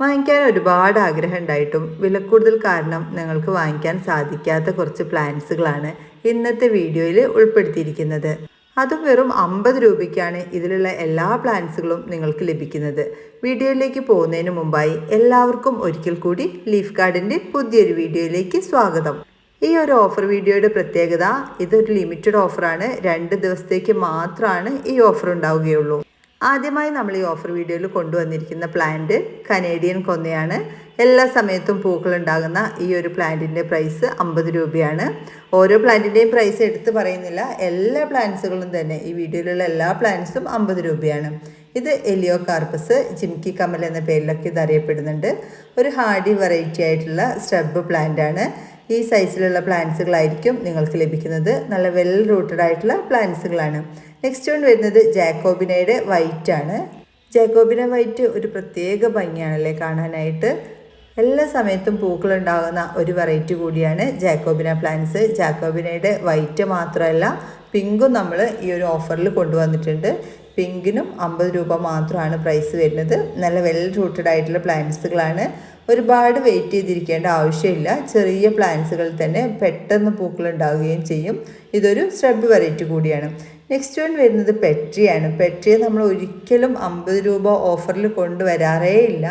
വാങ്ങിക്കാൻ ഒരുപാട് ആഗ്രഹം ഉണ്ടായിട്ടും വിലക്കൂടുതൽ കാരണം നിങ്ങൾക്ക് വാങ്ങിക്കാൻ സാധിക്കാത്ത കുറച്ച് പ്ലാന്റ്സുകളാണ് ഇന്നത്തെ വീഡിയോയിൽ ഉൾപ്പെടുത്തിയിരിക്കുന്നത്. അതും വെറും അമ്പത് രൂപയ്ക്കാണ് ഇതിലുള്ള എല്ലാ പ്ലാന്റ്സുകളും നിങ്ങൾക്ക് ലഭിക്കുന്നത്. വീഡിയോയിലേക്ക് പോകുന്നതിന് മുമ്പായി എല്ലാവർക്കും ഒരിക്കൽ കൂടി ലീഫ് ഗാർഡന്റെ പുതിയൊരു വീഡിയോയിലേക്ക് സ്വാഗതം. ഈ ഒരു ഓഫർ വീഡിയോയുടെ പ്രത്യേകത ഇതൊരു ലിമിറ്റഡ് ഓഫറാണ്. രണ്ട് ദിവസത്തേക്ക് മാത്രമാണ് ഈ ഓഫർ ഉണ്ടാവുകയുള്ളൂ. ആദ്യമായി നമ്മൾ ഈ ഓഫർ വീഡിയോയിൽ കൊണ്ടുവന്നിരിക്കുന്ന പ്ലാന്റ് കനേഡിയൻ കൊന്നയാണ്. എല്ലാ സമയത്തും പൂക്കൾ ഉണ്ടാകുന്ന ഈ ഒരു പ്ലാന്റിന്റെ പ്രൈസ് അമ്പത് രൂപയാണ്. ഓരോ പ്ലാന്റിന്റെയും പ്രൈസ് എടുത്ത് പറയുന്നില്ല. എല്ലാ പ്ലാന്റ്സുകളും തന്നെ ഈ വീഡിയോയിലുള്ള എല്ലാ പ്ലാന്റ്സും അമ്പത് രൂപയാണ്. ഇത് എലിയോ കാർപ്പസ് ജിംകി കമൽ എന്ന പേരിലൊക്കെ ഇത് അറിയപ്പെടുന്നുണ്ട്. ഒരു ഹാർഡി വെറൈറ്റി ആയിട്ടുള്ള സ്റ്റബ് പ്ലാന്റ് ആണ്. ഈ സൈസിലുള്ള പ്ലാന്റ്സുകളായിരിക്കും നിങ്ങൾക്ക് ലഭിക്കുന്നത്. നല്ല വെൽ റൂട്ടഡ് ആയിട്ടുള്ള പ്ലാന്റ്സുകളാണ് നെക്സ്റ്റ് വൺ വരുന്നത് ജാക്കോബിനയുടെ വൈറ്റ് ആണ്. ജാക്കോബിന വൈറ്റ് ഒരു പ്രത്യേക ഭംഗിയാണല്ലേ കാണാനായിട്ട്. എല്ലാ സമയത്തും പൂക്കൾ ഉണ്ടാകുന്ന ഒരു വെറൈറ്റി കൂടിയാണ് ജാക്കോബിന പ്ലാന്റ്സ് ജാക്കോബിനയുടെ വൈറ്റ് മാത്രമല്ല പിങ്കും നമ്മൾ ഈ ഒരു ഓഫറിൽ കൊണ്ടുവന്നിട്ടുണ്ട്. പിങ്കിനും അമ്പത് രൂപ മാത്രമാണ് പ്രൈസ് വരുന്നത്. നല്ല വെൽ റൂട്ടഡ് ആയിട്ടുള്ള പ്ലാന്റ്സുകളാണ് ഒരുപാട് വെയിറ്റ് ചെയ്തിരിക്കേണ്ട ആവശ്യമില്ല. ചെറിയ പ്ലാന്റ്സുകൾ തന്നെ പെട്ടെന്ന് പൂക്കൾ ഉണ്ടാവുകയും ചെയ്യും. ഇതൊരു ശ്രബ് വെറൈറ്റി കൂടിയാണ്. നെക്സ്റ്റ് വൺ വരുന്നത് പെട്രിയാണ് പെട്രിയെ നമ്മൾ ഒരിക്കലും അമ്പത് രൂപ ഓഫറിൽ കൊണ്ടുവരാറേ ഇല്ല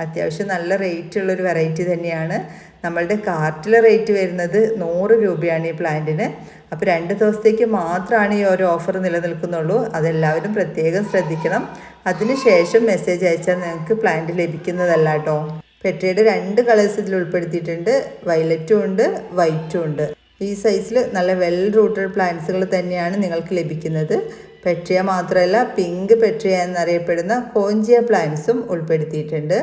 അത്യാവശ്യം നല്ല റേറ്റ് ഉള്ളൊരു വെറൈറ്റി തന്നെയാണ്. നമ്മളുടെ കാർട്ടിലെ റേറ്റ് വരുന്നത് നൂറ് രൂപയാണ് ഈ പ്ലാന്റിന്. അപ്പോൾ രണ്ട് ദിവസത്തേക്ക് മാത്രമാണ് ഈ ഒരു ഓഫർ നിലനിൽക്കുന്നുള്ളൂ. അതെല്ലാവരും പ്രത്യേകം ശ്രദ്ധിക്കണം. അതിനുശേഷം മെസ്സേജ് അയച്ചാൽ നിങ്ങൾക്ക് പ്ലാന്റ് ലഭിക്കുന്നതല്ല കേട്ടോ. പെട്ടിയുടെ രണ്ട് കളേഴ്സ് ഇതിൽ ഉൾപ്പെടുത്തിയിട്ടുണ്ട്. വയലറ്റും ഉണ്ട് വൈറ്റും ഉണ്ട്. ഈ സൈസിൽ നല്ല വെൽ റൂട്ടഡ് പ്ലാന്റ്സുകൾ തന്നെയാണ് നിങ്ങൾക്ക് ലഭിക്കുന്നത്. പെട്രിയ മാത്രമല്ല പിങ്ക് പെട്രിയ എന്നറിയപ്പെടുന്ന കോഞ്ചിയ പ്ലാന്റ്സും ഉൾപ്പെടുത്തിയിട്ടുണ്ട്.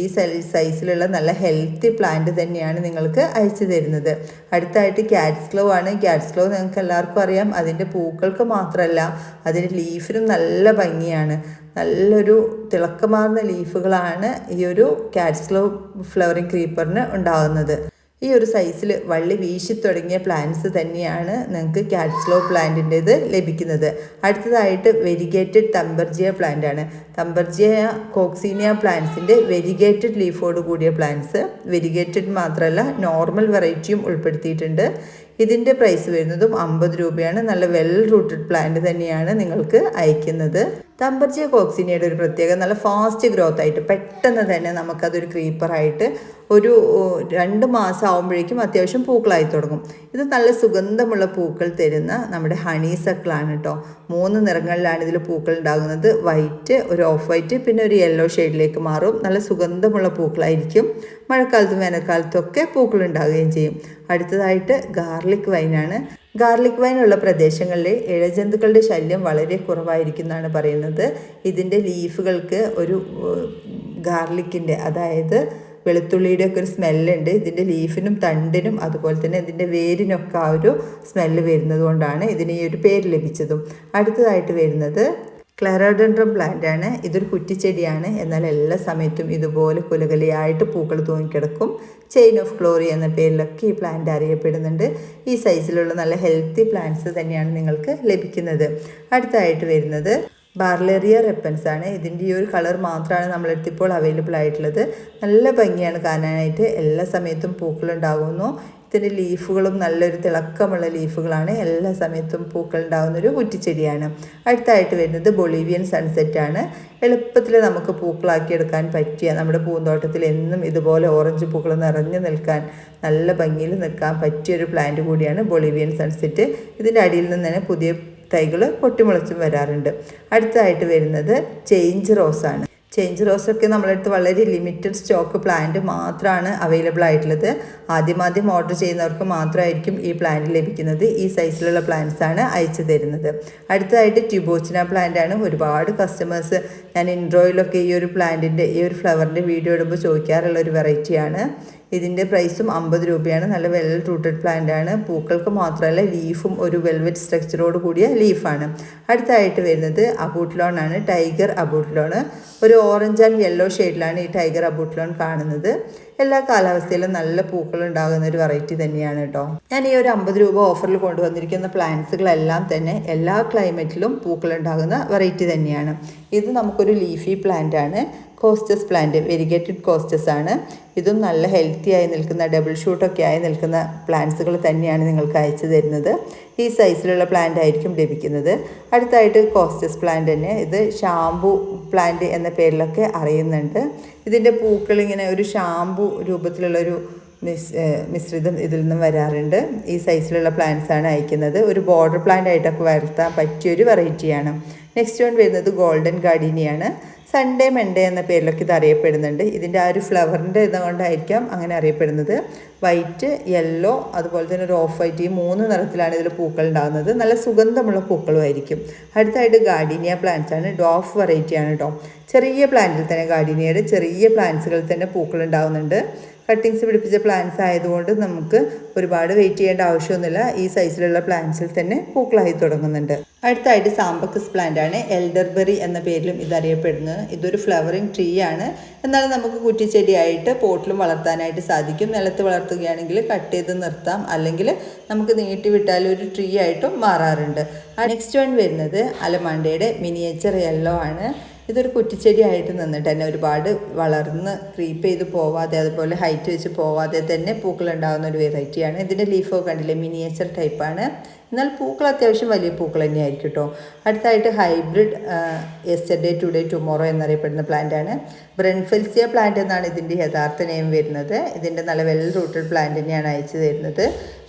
ഈ സൈസിലുള്ള നല്ല ഹെൽത്തി പ്ലാന്റ് തന്നെയാണ് നിങ്ങൾക്ക് അയച്ചു തരുന്നത്. അടുത്തായിട്ട് ക്യാറ്റ്സ് ഗ്ലോ ആണ്. ക്യാറ്റ്സ് ഗ്ലോ നിങ്ങൾക്ക് എല്ലാവർക്കും അറിയാം. അതിന്റെ പൂക്കൾക്ക് മാത്രമല്ല അതിന്റെ ലീഫിനും നല്ല ഭംഗിയാണ്. നല്ലൊരു തിളക്കമാർന്ന ലീഫുകളാണ് ഈ ഒരു ക്യാറ്റ്സ് ഗ്ലോ ഫ്ലവറിങ് ക്രീപ്പറിന് ഉണ്ടാകുന്നത്. ഈ ഒരു സൈസിൽ വള്ളി വീശി തുടങ്ങിയ പ്ലാന്റ്സ് തന്നെയാണ് നിങ്ങൾക്ക് കാറ്റ്സ്ലോ പ്ലാന്റിന്റേത് ലഭിക്കുന്നത്. അടുത്തതായിട്ട് വെരിഗേറ്റഡ് തമ്പർജിയ പ്ലാന്റ് ആണ്. തമ്പർജിയ കോക്സീനിയ പ്ലാന്റ്സിന്റെ വെരിഗേറ്റഡ് ലീഫോട് കൂടിയ പ്ലാന്റ്സ് വെരിഗേറ്റഡ് മാത്രമല്ല നോർമൽ വെറൈറ്റിയും ഉൾപ്പെടുത്തിയിട്ടുണ്ട്. ഇതിന്റെ പ്രൈസ് വരുന്നതും അമ്പത് രൂപയാണ്. നല്ല വെൽ റൂട്ടഡ് പ്ലാന്റ് തന്നെയാണ് നിങ്ങൾക്ക് അയക്കുന്നത്. തമ്പർജിയ കോക്സിനിയുടെ ഒരു പ്രത്യേകത നല്ല ഫാസ്റ്റ് ഗ്രോത്ത് ആയിട്ട് പെട്ടെന്ന് തന്നെ നമുക്കതൊരു ക്രീപ്പറായിട്ട് ഒരു രണ്ട് മാസം ആകുമ്പോഴേക്കും അത്യാവശ്യം പൂക്കളായി തുടങ്ങും. ഇത് നല്ല സുഗന്ധമുള്ള പൂക്കൾ തരുന്ന നമ്മുടെ ഹണി സക്കിളാണ് കേട്ടോ. മൂന്ന് നിറങ്ങളിലാണ് ഇതിൽ പൂക്കൾ ഉണ്ടാകുന്നത് വൈറ്റ് ഒരു ഓഫ് വൈറ്റ് പിന്നെ ഒരു യെല്ലോ ഷെയ്ഡിലേക്ക് മാറും. നല്ല സുഗന്ധമുള്ള പൂക്കളായിരിക്കും. മഴക്കാലത്തും വേനൽക്കാലത്തും ഒക്കെ പൂക്കൾ ഉണ്ടാവുകയും ചെയ്യും. അടുത്തതായിട്ട് ഗാർലിക് വൈനാണ്. ഗാർലിക് വൈൻ ഉള്ള പ്രദേശങ്ങളിൽ ഇഴജന്തുക്കളുടെ ശല്യം വളരെ കുറവായിരിക്കുന്നതാണ് പറയുന്നത്. ഇതിന്റെ ലീഫുകൾക്ക് ഒരു ഗാർലിക്കിന്റെ അതായത് വെളുത്തുള്ളിയുടെ ഒക്കെ ഒരു സ്മെല്ലുണ്ട്. ഇതിന്റെ ലീഫിനും തണ്ടിനും അതുപോലെ തന്നെ ഇതിന്റെ വേരിനൊക്കെ ആ ഒരു സ്മെല്ല് വരുന്നത് കൊണ്ടാണ് ഇതിന് ഈ ഒരു പേര് ലഭിച്ചതും. അടുത്തതായിട്ട് വരുന്നത് ക്ലറോഡൻഡ്രം പ്ലാന്റ് ആണ്. ഇതൊരു കുറ്റിച്ചെടിയാണ്. എന്നാൽ എല്ലാ സമയത്തും ഇതുപോലെ കുലകലിയായിട്ട് പൂക്കൾ തൂങ്ങിക്കിടക്കും. ചെയിൻ ഓഫ് ഗ്ലോറി എന്ന പേരിലൊക്കെ ഈ പ്ലാന്റ് അറിയപ്പെടുന്നുണ്ട്. ഈ സൈസിലുള്ള നല്ല ഹെൽത്തി പ്ലാന്റ്സ് തന്നെയാണ് നിങ്ങൾക്ക് ലഭിക്കുന്നത്. അടുത്തായിട്ട് വരുന്നത് ബാർലേറിയ റെപ്പൻസ് ആണ്. ഇതിന്റെ ഈ ഒരു കളർ മാത്രമാണ് നമ്മളെടുത്ത് ഇപ്പോൾ അവൈലബിൾ ആയിട്ടുള്ളത്. നല്ല ഭംഗിയാണ് കാണാനായിട്ട്. എല്ലാ സമയത്തും പൂക്കളുണ്ടാകുന്നു ഇതിന്റെ ലീഫുകളും നല്ലൊരു തിളക്കമുള്ള ലീഫുകളാണ് എല്ലാ സമയത്തും പൂക്കൾ ഉണ്ടാകുന്ന ഒരു കുറ്റിച്ചെടിയാണ്. അടുത്തായിട്ട് വരുന്നത് ബൊളീവിയൻ സൺസെറ്റ് ആണ്. എളുപ്പത്തിൽ നമുക്ക് പൂക്കളാക്കിയെടുക്കാൻ പറ്റിയ നമ്മുടെ പൂന്തോട്ടത്തിൽ എന്നും ഇതുപോലെ ഓറഞ്ച് പൂക്കൾ നിറഞ്ഞു നിൽക്കാൻ നല്ല ഭംഗിയിൽ നിൽക്കാൻ പറ്റിയൊരു പ്ലാന്റ് കൂടിയാണ് ബൊളീവിയൻ സൺസെറ്റ് ഇതിന്റെ അടിയിൽ നിന്ന് തന്നെ പുതിയ തൈകൾ പൊട്ടിമുളച്ചും വരാറുണ്ട്. അടുത്തതായിട്ട് വരുന്നത് ചേഞ്ച് റോസാണ് ചേഞ്ച് റോസൊക്കെ നമ്മളടുത്ത് വളരെ ലിമിറ്റഡ് സ്റ്റോക്ക് പ്ലാന്റ് മാത്രമാണ് അവൈലബിൾ ആയിട്ടുള്ളത്. ആദ്യമാദ്യം ഓർഡർ ചെയ്യുന്നവർക്ക് മാത്രമായിരിക്കും ഈ പ്ലാന്റ് ലഭിക്കുന്നത്. ഈ സൈസിലുള്ള പ്ലാന്റ്സ് ആണ് അയച്ചു തരുന്നത്. അടുത്തതായിട്ട് ട്യൂബോച്ചിന പ്ലാന്റ് ആണ്. ഒരുപാട് കസ്റ്റമേഴ്സ് ഞാൻ ഇൻട്രോയിലൊക്കെ ഈ ഒരു പ്ലാന്റിന്റെ ഈ ഒരു ഫ്ലവറിന്റെ വീഡിയോ ഇടുമ്പോൾ ചോദിക്കാറുള്ള ഒരു വെറൈറ്റിയാണ് ഇതിന്റെ പ്രൈസും അമ്പത് രൂപയാണ്. നല്ല വെൽ റൂട്ടഡ് പ്ലാന്റ് ആണ്. പൂക്കൾക്ക് മാത്രമല്ല ലീഫും ഒരു വെൽവെറ്റ് സ്ട്രക്ചറോട് കൂടിയ ലീഫാണ് അടുത്തായിട്ട് വരുന്നത് അബൂട്ട്ലോൺ ആണ്. ടൈഗർ അബൂട്ട്ലോൺ ഒരു ഓറഞ്ച് ആൻഡ് യെല്ലോ ഷെയ്ഡിലാണ് ഈ ടൈഗർ അബൂട്ട്ലോൺ കാണുന്നത്. എല്ലാ കാലാവസ്ഥയിലും നല്ല പൂക്കൾ ഉണ്ടാകുന്ന ഒരു വെറൈറ്റി തന്നെയാണ് കേട്ടോ ഞാൻ ഈ ഒരു അമ്പത് രൂപ ഓഫറിൽ കൊണ്ടുവന്നിരിക്കുന്ന പ്ലാന്റ്സുകളെല്ലാം തന്നെ എല്ലാ ക്ലൈമറ്റിലും പൂക്കൾ ഉണ്ടാകുന്ന വെറൈറ്റി തന്നെയാണ്. ഇത് നമുക്കൊരു ലീഫി പ്ലാന്റ് ആണ്. കോസ്റ്റസ് പ്ലാന്റ് വെരിഗേറ്റഡ് കോസ്റ്റസ് ആണ്. ഇതും നല്ല ഹെൽത്തി ആയി നിൽക്കുന്ന ഡബിൾ ഷൂട്ടൊക്കെ ആയി നിൽക്കുന്ന പ്ലാന്റ്സുകൾ തന്നെയാണ് നിങ്ങൾക്ക് അയച്ചു തരുന്നത്. ഈ സൈസിലുള്ള പ്ലാന്റ് ആയിരിക്കും ലഭിക്കുന്നത്. അടുത്തായിട്ട് കോസ്റ്റസ് പ്ലാന്റ് തന്നെ. ഇത് ഷാംപൂ പ്ലാന്റ് എന്ന പേരിലൊക്കെ അറിയുന്നുണ്ട്. ഇതിന്റെ പൂക്കൾ ഇങ്ങനെ ഒരു ഷാംപൂ രൂപത്തിലുള്ളൊരു മിസ് മിശ്രിതം ഇതിൽ നിന്നും വരാറുണ്ട്. ഈ സൈസിലുള്ള പ്ലാന്റ്സ് ആണ് അയക്കുന്നത്. ഒരു ബോർഡർ പ്ലാന്റ് ആയിട്ടൊക്കെ വളർത്താൻ പറ്റിയൊരു വെറൈറ്റിയാണ് നെക്സ്റ്റ് വൺ വരുന്നത് ഗോൾഡൻ ഗാർഡീനിയാണ്. സൺഡേ മൺഡേ എന്ന പേരിലൊക്കെ ഇത് അറിയപ്പെടുന്നുണ്ട്. ഇതിന്റെ ആ ഒരു ഫ്ലവറിന്റെ ഇതുകൊണ്ടായിരിക്കാം അങ്ങനെ അറിയപ്പെടുന്നത്. വൈറ്റ് യെല്ലോ അതുപോലെ തന്നെ ഒരു ഓഫ് വൈറ്റ് ഈ മൂന്ന് നിറത്തിലാണ് ഇതിൽ പൂക്കൾ ഉണ്ടാകുന്നത്. നല്ല സുഗന്ധമുള്ള പൂക്കളുമായിരിക്കും. അടുത്തായിട്ട് ഗാർഡീനിയ പ്ലാന്റ്സ് ആണ്. ഡോഫ് വെറൈറ്റി ആണ് കേട്ടോ ചെറിയ പ്ലാന്റിൽ തന്നെ ഗാർഡീനിയയുടെ ചെറിയ പ്ലാന്റ്സുകളിൽ തന്നെ പൂക്കൾ ഉണ്ടാകുന്നുണ്ട്. കട്ടിങ്സ് പിടിപ്പിച്ച പ്ലാന്റ്സ് ആയതുകൊണ്ട് നമുക്ക് ഒരുപാട് വെയിറ്റ് ചെയ്യേണ്ട ആവശ്യമൊന്നുമില്ല. ഈ സൈസിലുള്ള പ്ലാന്റ്സിൽ തന്നെ പൂക്കളായി തുടങ്ങുന്നുണ്ട്. അടുത്തായിട്ട് സാമ്പക്കസ് പ്ലാന്റ് ആണ്. എൽഡർബെറി എന്ന പേരിലും ഇതറിയപ്പെടുന്നത്. ഇതൊരു ഫ്ലവറിങ് ട്രീ ആണ്. എന്നാൽ നമുക്ക് കുറ്റിച്ചെടിയായിട്ട് പോട്ടിലും വളർത്താനായിട്ട് സാധിക്കും. നിലത്ത് വളർത്തുകയാണെങ്കിൽ കട്ട് ചെയ്ത് നിർത്താം. അല്ലെങ്കിൽ നമുക്ക് നീട്ടി വിട്ടാൽ ഒരു ട്രീ ആയിട്ടും മാറാറുണ്ട്. നെക്സ്റ്റ് വൺ വരുന്നത് അലമാണ്ടയുടെ മിനിയേച്ചർ യെല്ലോ ആണ്. ഇതൊരു കുറ്റിച്ചെടിയായിട്ട് നിന്നിട്ട് തന്നെ ഒരുപാട് വളർന്ന് ക്രീപ്പ് ചെയ്ത് പോവാതെ അതുപോലെ ഹൈറ്റ് വെച്ച് പോവാതെ തന്നെ പൂക്കൾ ഉണ്ടാകുന്ന ഒരു വെറൈറ്റിയാണ് ഇതിന്റെ ലീഫോ കണ്ടില്ലേ? മിനിയേച്ചർ ടൈപ്പാണ് എന്നാൽ പൂക്കൾ അത്യാവശ്യം വലിയ പൂക്കൾ തന്നെയായിരിക്കും കേട്ടോ അടുത്തായിട്ട് ഹൈബ്രിഡ് എസ്റ്റർഡേ ടുഡേ ടുമോറോ എന്നറിയപ്പെടുന്ന പ്ലാന്റ് ആണ്. ബ്രെൻഫെൽസിയ പ്ലാന്റ് എന്നാണ് ഇതിന്റെ യഥാർത്ഥ നെയിം വരുന്നത്. ഇതിന്റെ നല്ല വെൽ റൂട്ടഡ് പ്ലാന്റ് തന്നെയാണ് അയച്ചു തരുന്നത്.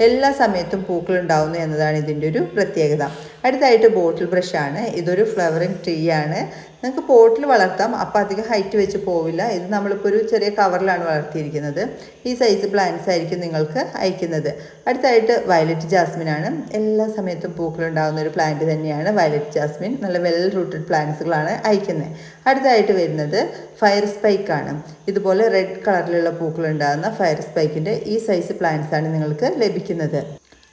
എല്ലാ സമയത്തും പൂക്കൾ ഉണ്ടാവുന്നു എന്നതാണ് ഇതിന്റെ ഒരു പ്രത്യേകത. അടുത്തായിട്ട് ബോട്ടിൽ ബ്രഷ് ആണ്. ഇതൊരു ഫ്ലവറിങ് ട്രീ ആണ്. നിങ്ങൾക്ക് പോട്ടിൽ വളർത്താം. അപ്പോൾ അധികം ഹൈറ്റ് വെച്ച് പോവില്ല. ഇത് നമ്മളിപ്പോൾ ഒരു ചെറിയ കവറിലാണ് വളർത്തിയിരിക്കുന്നത്. ഈ സൈസ് പ്ലാന്റ്സ് ആയിരിക്കും നിങ്ങൾക്ക് അയക്കുന്നത്. അടുത്തായിട്ട് വയലറ്റ് ജാസ്മിൻ ആണ്. എല്ലാ സമയത്തും പൂക്കളുണ്ടാകുന്ന ഒരു പ്ലാന്റ് തന്നെയാണ് വയലറ്റ് ജാസ്മിൻ നല്ല വെൽ റൂട്ടഡ് പ്ലാന്റ്സുകളാണ് അയക്കുന്നത്. അടുത്തായിട്ട് വരുന്നത് ഫയർ സ്പൈക്ക് ആണ്. ഇതുപോലെ റെഡ് കളറിലുള്ള പൂക്കളുണ്ടാകുന്ന ഫയർ സ്പൈക്കിന്റെ ഈ സൈസ് പ്ലാന്റ്സ് ആണ് നിങ്ങൾക്ക് ലഭിക്കുന്നത്.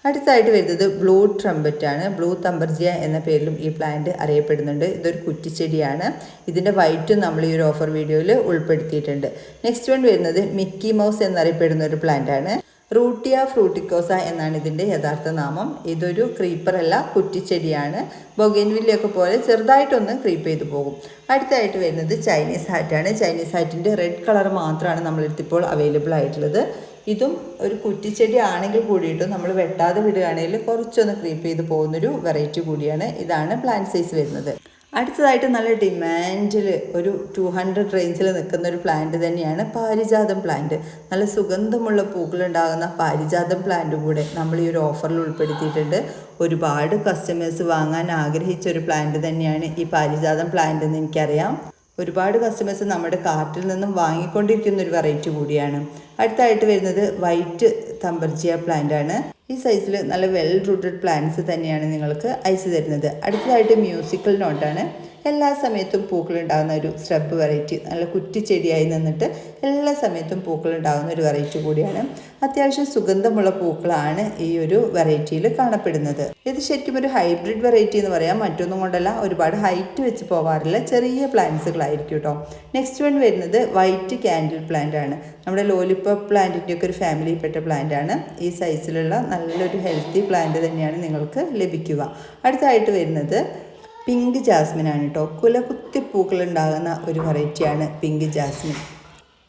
അടുത്തായിട്ട് വരുന്നത് ബ്ലൂ ട്രംബറ്റ് ആണ് ബ്ലൂ തമ്പർജിയ എന്ന പേരിലും ഈ പ്ലാന്റ് അറിയപ്പെടുന്നുണ്ട്. ഇതൊരു കുറ്റിച്ചെടിയാണ്. ഇതിന്റെ വൈറ്റും നമ്മൾ ഈ ഒരു ഓഫർ വീഡിയോയിൽ ഉൾപ്പെടുത്തിയിട്ടുണ്ട്. നെക്സ്റ്റ് വൺ വരുന്നത് മിക്കി മൗസ് എന്നറിയപ്പെടുന്ന ഒരു പ്ലാന്റ് ആണ്. റൂട്ടിയ ഫ്രൂട്ടിക്കോസ എന്നാണ് ഇതിന്റെ യഥാർത്ഥ നാമം. ഇതൊരു ക്രീപ്പറല്ല കുറ്റിച്ചെടിയാണ്. ബൊഗൈൻവില്ലയൊക്കെ പോലെ ചെറുതായിട്ടൊന്ന് ക്രീപ്പ് ചെയ്തു പോകും. അടുത്തായിട്ട് വരുന്നത് ചൈനീസ് ഹാറ്റാണ് ചൈനീസ് ഹാറ്റിന്റെ റെഡ് കളർ മാത്രമാണ് നമ്മളെടുത്തിപ്പോൾ അവൈലബിൾ ആയിട്ടുള്ളത്. ഇതും ഒരു കുറ്റിച്ചെടി ആണെങ്കിൽ കൂടിയിട്ടും നമ്മൾ വെട്ടാതെ വിടുകയാണെങ്കിൽ കുറച്ചൊന്ന് ക്രീപ്പ് ചെയ്ത് പോകുന്നൊരു വെറൈറ്റി കൂടിയാണ്. ഇതാണ് പ്ലാന്റ് സൈസ് വരുന്നത്. അടുത്തതായിട്ട് നല്ല ഡിമാൻഡിൽ ഒരു ടു ഹൺഡ്രഡ് റേഞ്ചിൽ നിൽക്കുന്ന ഒരു പ്ലാന്റ് തന്നെയാണ് പാരിജാതം പ്ലാന്റ് നല്ല സുഗന്ധമുള്ള പൂക്കളുണ്ടാകുന്ന പാരിജാതം പ്ലാന്റ് കൂടെ നമ്മൾ ഈ ഒരു ഓഫറിൽ ഉൾപ്പെടുത്തിയിട്ടുണ്ട്. ഒരുപാട് കസ്റ്റമേഴ്സ് വാങ്ങാൻ ആഗ്രഹിച്ച ഒരു പ്ലാന്റ് തന്നെയാണ് ഈ പാരിജാതം പ്ലാന്റ് എന്ന് എനിക്കറിയാം. ഒരുപാട് കസ്റ്റമേഴ്സ് നമ്മുടെ കാർട്ടിൽ നിന്നും വാങ്ങിക്കൊണ്ടിരിക്കുന്ന ഒരു വെറൈറ്റി കൂടിയാണ്. അടുത്തായിട്ട് വരുന്നത് വൈറ്റ് തമ്പർജിയ പ്ലാന്റ് ആണ്. ഈ സൈസിൽ നല്ല വെൽ റൂട്ടഡ് പ്ലാന്റ്സ് തന്നെയാണ് നിങ്ങൾക്ക് അയച്ചു തരുന്നത്. അടുത്തതായിട്ട് മ്യൂസിക്കൽ നോട്ടാണ് എല്ലാ സമയത്തും പൂക്കളുണ്ടാകുന്ന ഒരു സ്രബ് വെറൈറ്റി നല്ല കുറ്റിച്ചെടിയായി നിന്നിട്ട് എല്ലാ സമയത്തും പൂക്കളുണ്ടാകുന്ന ഒരു വെറൈറ്റി കൂടിയാണ്. അത്യാവശ്യം സുഗന്ധമുള്ള പൂക്കളാണ് ഈ ഒരു വെറൈറ്റിയിൽ കാണപ്പെടുന്നത്. ഇത് ശരിക്കും ഒരു ഹൈബ്രിഡ് വെറൈറ്റി എന്ന് പറയാം. മറ്റൊന്നും കൊണ്ടല്ല ഒരുപാട് ഹൈറ്റ് വെച്ച് പോകാറില്ല ചെറിയ പ്ലാന്റ്സുകളായിരിക്കും കേട്ടോ നെക്സ്റ്റ് വൺ വരുന്നത് വൈറ്റ് കാൻഡിൽ പ്ലാന്റ് ആണ്. നമ്മുടെ ലോലിപ്പോപ്പ് പ്ലാന്റിന്റെ ഒക്കെ ഒരു ഫാമിലിയിൽപ്പെട്ട പ്ലാന്റ് ആണ്. ഈ സൈസിലുള്ള നല്ലൊരു ഹെൽത്തി പ്ലാന്റ് തന്നെയാണ് നിങ്ങൾക്ക് ലഭിക്കുക. അടുത്തായിട്ട് വരുന്നത് പിങ്ക് ജാസ്മിൻ ആണ് കേട്ടോ കുലകുത്തി പൂക്കൾ ഉണ്ടാകുന്ന ഒരു വെറൈറ്റിയാണ് പിങ്ക് ജാസ്മിൻ.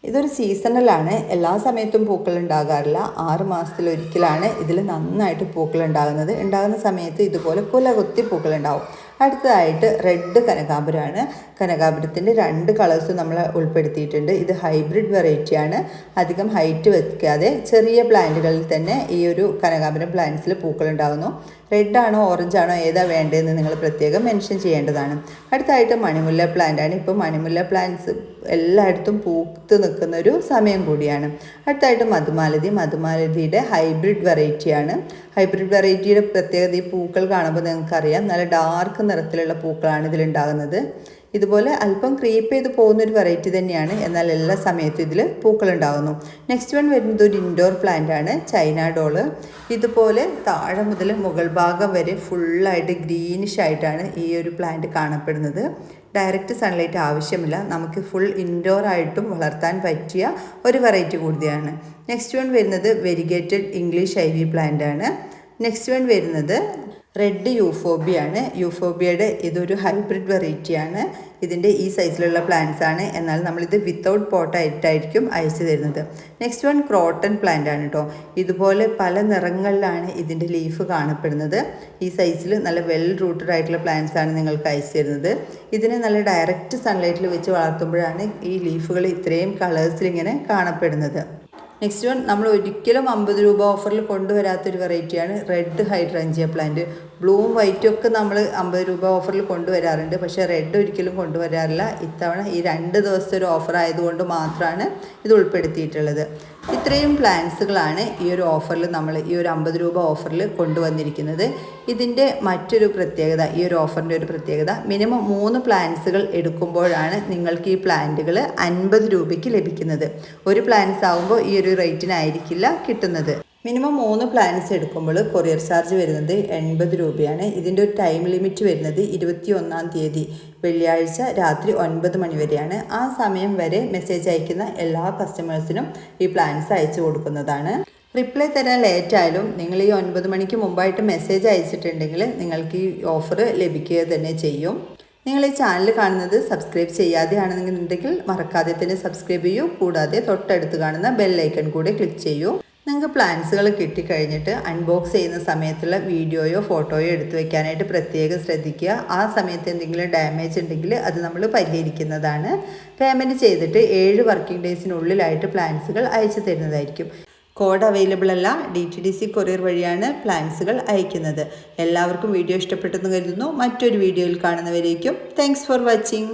ഇതൊരു സീസണലാണ്. എല്ലാ സമയത്തും പൂക്കൾ ഉണ്ടാകാറില്ല ആറ് മാസത്തിലൊരിക്കലാണ് ഇതിൽ നന്നായിട്ട് പൂക്കൾ ഉണ്ടാകുന്നത് ഉണ്ടാകുന്ന സമയത്ത് ഇതുപോലെ കുലകുത്തി പൂക്കൾ ഉണ്ടാവും അടുത്തതായിട്ട് റെഡ് കനകാമ്പരമാണ് കനകാമ്പരത്തിന്റെ രണ്ട് കളേഴ്സ് നമ്മൾ ഉൾപ്പെടുത്തിയിട്ടുണ്ട്. ഇത് ഹൈബ്രിഡ് വെറൈറ്റിയാണ് അധികം ഹൈറ്റ് വയ്ക്കാതെ ചെറിയ പ്ലാന്റുകളിൽ തന്നെ ഈ ഒരു കനകാമ്പരം പ്ലാന്റ്സിൽ പൂക്കൾ ഉണ്ടാകുന്നു റെഡ് ആണോ ഓറഞ്ച് ആണോ ഏതാ വേണ്ടതെന്ന് നിങ്ങൾ പ്രത്യേകം മെൻഷൻ ചെയ്യേണ്ടതാണ്. അടുത്തായിട്ട് മണിമുല്ല പ്ലാന്റ് ആണ്. ഇപ്പോൾ മണിമുല്ല പ്ലാന്റ്സ് എല്ലായിടത്തും പൂത്ത് നിൽക്കുന്ന ഒരു സമയം കൂടിയാണ്. അടുത്തായിട്ട് മധുമാലതി. മധുമാലതിയുടെ ഹൈബ്രിഡ് വെറൈറ്റിയാണ് ഹൈബ്രിഡ് വെറൈറ്റിയുടെ പ്രത്യേകത ഈ പൂക്കൾ കാണുമ്പോൾ നിങ്ങൾക്കറിയാം. നല്ല ഡാർക്ക് നിറത്തിലുള്ള പൂക്കളാണ് ഇതിലുണ്ടാകുന്നത്. ഇതുപോലെ അല്പം ക്രീപ്പ് ചെയ്ത് പോകുന്ന ഒരു വെറൈറ്റി തന്നെയാണ്. എന്നാൽ എല്ലാ സമയത്തും ഇതിൽ പൂക്കളുണ്ടാകുന്നു നെക്സ്റ്റ് വൺ വരുന്നത് ഒരു ഇൻഡോർ പ്ലാന്റ് ആണ്. ചൈന ഡോൾ ഇതുപോലെ താഴെ മുതൽ മുകൾ ഭാഗം വരെ ഫുള്ളായിട്ട് ഗ്രീനിഷ് ആയിട്ടാണ് ഈ ഒരു പ്ലാന്റ് കാണപ്പെടുന്നത്. ഡയറക്റ്റ് സൺലൈറ്റ് ആവശ്യമില്ല. നമുക്ക് ഫുൾ ഇൻഡോർ ആയിട്ടും വളർത്താൻ പറ്റിയ ഒരു വെറൈറ്റി കൂടിയാണ്. നെക്സ്റ്റ് വൺ വരുന്നത് variegated English ivy plant ആണ്. നെക്സ്റ്റ് വൺ വരുന്നത് റെഡ് യൂഫോബിയാണ്. യൂഫോബിയയുടെ ഇതൊരു ഹൈബ്രിഡ് വെറൈറ്റിയാണ് ഇതിന്റെ ഈ സൈസിലുള്ള പ്ലാന്റ്സ് ആണ്. എന്നാൽ നമ്മളിത് വിത്തൗട്ട് പോട്ടായിട്ടായിരിക്കും അയച്ചു തരുന്നത്. നെക്സ്റ്റ് വൺ ക്രോട്ടൺ പ്ലാന്റ് ആണ് കേട്ടോ ഇതുപോലെ പല നിറങ്ങളിലാണ് ഇതിന്റെ ലീഫ് കാണപ്പെടുന്നത്. ഈ സൈസിൽ നല്ല വെൽ റൂട്ടഡ് ആയിട്ടുള്ള പ്ലാന്റ്സ് ആണ് നിങ്ങൾക്ക് അയച്ചു തരുന്നത്. ഇതിനെ നല്ല ഡയറക്റ്റ് സൺലൈറ്റിൽ വെച്ച് വളർത്തുമ്പോഴാണ് ഈ ലീഫുകൾ ഇത്രയും കളേഴ്സിൽ ഇങ്ങനെ കാണപ്പെടുന്നത്. നെക്സ്റ്റ് വൺ നമ്മൾ ഒരിക്കലും അമ്പത് രൂപ ഓഫറിൽ കൊണ്ടുവരാത്തൊരു വെറൈറ്റിയാണ് റെഡ് ഹൈഡ്രാഞ്ചിയ പ്ലാന്റ് ബ്ലൂവും വൈറ്റും ഒക്കെ നമ്മൾ അമ്പത് രൂപ ഓഫറിൽ കൊണ്ടുവരാറുണ്ട്. പക്ഷേ റെഡ് ഒരിക്കലും കൊണ്ടുവരാറില്ല. ഇത്തവണ ഈ രണ്ട് ദിവസത്തെ ഒരു ഓഫർ ആയതുകൊണ്ട് മാത്രമാണ് ഇത് ഉൾപ്പെടുത്തിയിട്ടുള്ളത്. ഇത്രയും പ്ലാൻസുകളാണ് ഈ ഒരു ഓഫറിൽ നമ്മൾ ഈ ഒരു അമ്പത് രൂപ ഓഫറിൽ കൊണ്ടുവന്നിരിക്കുന്നത്. ഇതിന്റെ മറ്റൊരു പ്രത്യേകത ഈ ഒരു ഓഫറിന്റെ ഒരു പ്രത്യേകത മിനിമം മൂന്ന് പ്ലാൻസുകൾ എടുക്കുമ്പോഴാണ് നിങ്ങൾക്ക് ഈ പ്ലാന്റുകൾ അൻപത് രൂപയ്ക്ക് ലഭിക്കുന്നത്. ഒരു പ്ലാൻസ് ആകുമ്പോൾ ഈ ഒരു റേറ്റിനായിരിക്കില്ല കിട്ടുന്നത്. മിനിമം മൂന്ന് പ്ലാൻസ് എടുക്കുമ്പോൾ കൊറിയർ ചാർജ് വരുന്നത് എൺപത് രൂപയാണ്. ഇതിന്റെ ഒരു ടൈം ലിമിറ്റ് വരുന്നത് ഇരുപത്തി ഒന്നാം തീയതി വെള്ളിയാഴ്ച രാത്രി ഒൻപത് മണി വരെയാണ്. ആ സമയം വരെ മെസ്സേജ് അയക്കുന്ന എല്ലാ കസ്റ്റമേഴ്സിനും ഈ പ്ലാൻസ് അയച്ചു കൊടുക്കുന്നതാണ്. റിപ്ലൈ തരാൻ ലേറ്റ് ആയാലും നിങ്ങൾ ഈ ഒൻപത് മണിക്ക് മുമ്പായിട്ട് മെസ്സേജ് അയച്ചിട്ടുണ്ടെങ്കിൽ നിങ്ങൾക്ക് ഈ ഓഫർ ലഭിക്കുക തന്നെ ചെയ്യും. നിങ്ങൾ ഈ ചാനൽ കാണുന്നത് സബ്സ്ക്രൈബ് ചെയ്യാതെയാണെന്നുണ്ടെങ്കിൽ മറക്കാതെ തന്നെ സബ്സ്ക്രൈബ് ചെയ്യൂ. കൂടാതെ തൊട്ടടുത്ത് കാണുന്ന ബെല്ലൈക്കൺ കൂടെ ക്ലിക്ക് ചെയ്യൂ. നിങ്ങൾക്ക് പ്ലാൻസുകൾ കിട്ടിക്കഴിഞ്ഞിട്ട് അൺബോക്സ് ചെയ്യുന്ന സമയത്തുള്ള വീഡിയോയോ ഫോട്ടോയോ എടുത്തു വെക്കാനായിട്ട് പ്രത്യേകം ശ്രദ്ധിക്കുക. ആ സമയത്ത് എന്തെങ്കിലും ഡാമേജ് ഉണ്ടെങ്കിൽ അത് നമ്മൾ പരിഹരിക്കുന്നതാണ്. പേയ്മെന്റ് ചെയ്തിട്ട് ഏഴ് വർക്കിംഗ് ഡേയ്സിനുള്ളിലായിട്ട് പ്ലാൻസുകൾ അയച്ചു തരുന്നതായിരിക്കും. കോഡ് അവൈലബിൾ അല്ല. D T D C courier വഴിയാണ് പ്ലാൻസുകൾ അയക്കുന്നത്. എല്ലാവർക്കും വീഡിയോ ഇഷ്ടപ്പെട്ടെന്ന് കരുതുന്നു. മറ്റൊരു വീഡിയോയിൽ കാണുന്നവരേക്കും താങ്ക്സ് ഫോർ വാച്ചിങ്